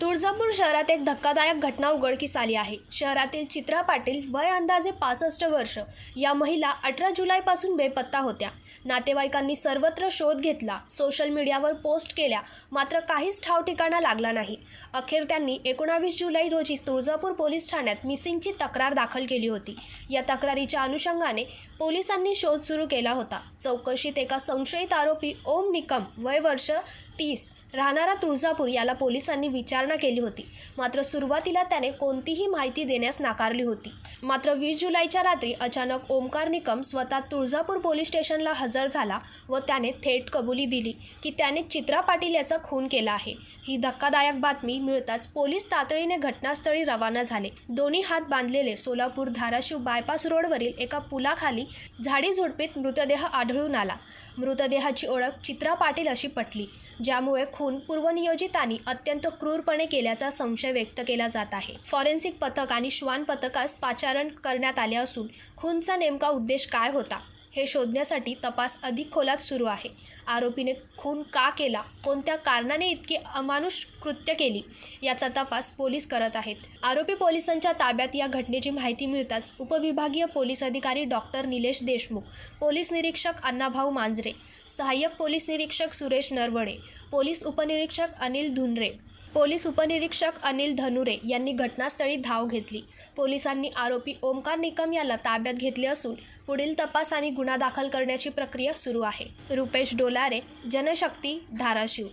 तुळजापूर शहरात एक धक्कादायक घटना उघडकीस आली आहे. शहरातील चित्रा पाटील वय अंदाजे पासष्ट वर्ष. या महिला अठरा जुलैपासून बेपत्ता होत्या. नातेवाईकांनी सर्वत्र शोध घेतला सोशल मीडियावर पोस्ट केल्या मात्र काहीच ठाव ठिकाणा लागला नाही. अखेर त्यांनी एकोणावीस जुलै रोजी तुळजापूर पोलीस ठाण्यात मिसिंगची तक्रार दाखल केली होती. या तक्रारीच्या अनुषंगाने पोलिसांनी शोध सुरू केला होता. चौकशीत एका संशयित आरोपी ओम निकम वय वर्ष तीस राहणारा तुळजापूर याला पोलिसांनी विचार विचारणा केली होती. मात्र सुरुवातीला त्याने कोणतीही माहिती देण्यास नाकारली होती. मात्र वीस जुलैच्या रात्री अचानक ओमकार निकम स्वतः तुळजापूर पोलीस स्टेशनला हजर झाला व त्याने थेट कबुली दिली की त्याने चित्रा पाटील याचा खून केला आहे. ही धक्कादायक बातमी मिळताच पोलीस तातडीने घटनास्थळी रवाना झाले. दोन्ही हात बांधलेले सोलापूर धाराशिव बायपास रोडवरील एका पुलाखाली झाडी झुडपीत मृतदेह आढळून आला. मृतदेहाची ओळख चित्रा पाटील अशी पटली ज्यामुळे खून पूर्वनियोजित आणि अत्यंत क्रूरपणे केल्याचा संशय व्यक्त केला जात आहे. फॉरेन्सिक पथक आणि श्वान पथकास पाचारण करण्यात आले असून खूनचा नेमका उद्देश काय होता हे शोधण्यासाठी तपास अधिक खोलात सुरू आहे. आरोपीने खून का केला कोणत्या कारणाने इतकी अमानुष कृत्य केली याचा तपास पोलीस करत आहेत. आरोपी पोलिसांच्या ताब्यात या घटनेची माहिती मिळताच उपविभागीय पोलीस अधिकारी डॉक्टर निलेश देशमुख पोलीस निरीक्षक अण्णाभाऊ मांजरे सहाय्यक पोलीस निरीक्षक सुरेश नरवडे पोलीस उपनिरीक्षक अनिल धुनरे पोलीस उपनिरीक्षक अनिल धनुरे यांनी घटनास्थळी धाव घेतली. पोलिसांनी आरोपी ओमकार निकम याला ताब्यात घेतले असून पुढील तपास आणि गुन्हा दाखल करण्याची प्रक्रिया सुरू आहे. रुपेश डोलारे जनशक्ती धाराशिव.